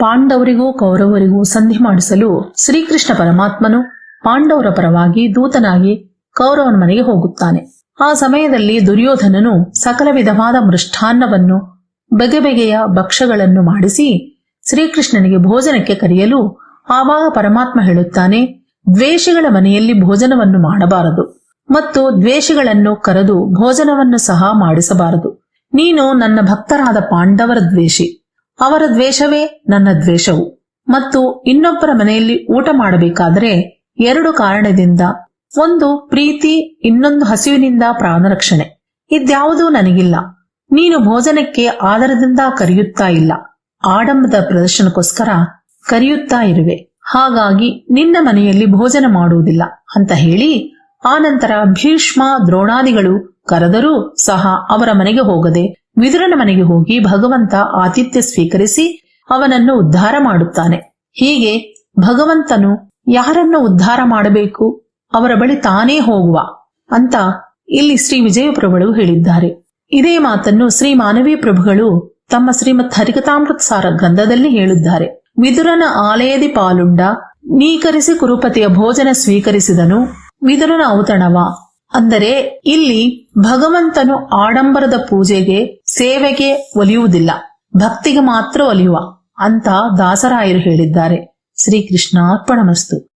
ಪಾಂಡವರಿಗೂ ಕೌರವರಿಗೂ ಸಂಧಿ ಮಾಡಿಸಲು ಶ್ರೀಕೃಷ್ಣ ಪರಮಾತ್ಮನು ಪಾಂಡವರ ಪರವಾಗಿ ದೂತನಾಗಿ ಕೌರವನ ಮನೆಗೆ ಹೋಗುತ್ತಾನೆ. ಆ ಸಮಯದಲ್ಲಿ ದುರ್ಯೋಧನನು ಸಕಲ ವಿಧವಾದ ಮೃಷ್ಟಾನ್ನವನ್ನು, ಬಗೆ ಬಗೆಯ ಭಕ್ಷ್ಯಗಳನ್ನು ಮಾಡಿಸಿ ಶ್ರೀಕೃಷ್ಣನಿಗೆ ಭೋಜನಕ್ಕೆ ಕರೆಯಲು ಆವಾಗ ಪರಮಾತ್ಮ ಹೇಳುತ್ತಾನೆ, ದ್ವೇಷಿಗಳ ಮನೆಯಲ್ಲಿ ಭೋಜನವನ್ನು ಮಾಡಬಾರದು ಮತ್ತು ದ್ವೇಷಿಗಳನ್ನು ಕರೆದು ಭೋಜನವನ್ನು ಸಹ ಮಾಡಿಸಬಾರದು. ನೀನು ನನ್ನ ಭಕ್ತರಾದ ಪಾಂಡವರ ದ್ವೇಷಿ. ಅವರ ದ್ವೇಷವೇ ನನ್ನ ದ್ವೇಷವು. ಮತ್ತು ಇನ್ನೊಬ್ಬರ ಮನೆಯಲ್ಲಿ ಊಟ ಮಾಡಬೇಕಾದರೆ ಎರಡು ಕಾರಣದಿಂದ. ಒಂದು, ಪ್ರೀತಿ, ಇನ್ನೊಂದು ಹಸಿವಿನಿಂದ ಪ್ರಾಣರಕ್ಷಣೆ. ಇದ್ಯಾವುದೂ ನನಗಿಲ್ಲ. ನೀನು ಭೋಜನಕ್ಕೆ ಆದರದಿಂದ ಕರೆಯುತ್ತಾ ಇಲ್ಲ. ಆಡಂಬದ ಪ್ರದರ್ಶನಕ್ಕೋಸ್ಕರ ಕರೆಯುತ್ತಾ ಇರುವೆ. ಹಾಗಾಗಿ ನಿನ್ನ ಮನೆಯಲ್ಲಿ ಭೋಜನ ಮಾಡುವುದಿಲ್ಲ ಅಂತ ಹೇಳಿ ಆನಂತರ ಭೀಷ್ಮ ದ್ರೋಣಾದಿಗಳು ಕರೆದರೂ ಸಹ ಅವರ ಮನೆಗೆ ಹೋಗದೆ ವಿದುರನ ಮನೆಗೆ ಹೋಗಿ ಭಗವಂತ ಆತಿಥ್ಯ ಸ್ವೀಕರಿಸಿ ಅವನನ್ನು ಉದ್ಧಾರ ಮಾಡುತ್ತಾನೆ. ಹೀಗೆ ಭಗವಂತನು ಯಾರನ್ನು ಉದ್ಧಾರ ಮಾಡಬೇಕು? ಅವರ ಬಳಿ ತಾನೇ ಹೋಗುವ ಅಂತ ಇಲ್ಲಿ ಶ್ರೀ ವಿಜಯಪ್ರಭುಗಳು ಹೇಳಿದ್ದಾರೆ. ಇದೇ ಮಾತನ್ನು ಶ್ರೀ ಮಾನವೀಯ ಪ್ರಭುಗಳು ತಮ್ಮ ಶ್ರೀಮತ್ ಹರಿಕತಾಮೃತ ಸಾರ ಗ್ರಂಥದಲ್ಲಿ ಹೇಳಿದ್ದಾರೆ. ವಿದುರನ ಆಲಯದಿ ಪಾಲುಂಡ ನೀಕರಿಸಿ ಕುರುಪತಿಯ ಭೋಜನ ಸ್ವೀಕರಿಸಿದನು. ವಿದುರನ ಔತಣವ ಅಂದರೆ ಇಲ್ಲಿ ಭಗವಂತನು ಆಡಂಬರದ ಪೂಜೆಗೆ ಸೇವೆಗೆ ಒಲಿಯುವುದಿಲ್ಲ. ಭಕ್ತಿಗೆ ಮಾತ್ರ ಒಲಿಯುವ ಅಂತ ದಾಸರಾಯರು ಹೇಳಿದ್ದಾರೆ. ಶ್ರೀಕೃಷ್ಣಾರ್ಪಣಮಸ್ತು.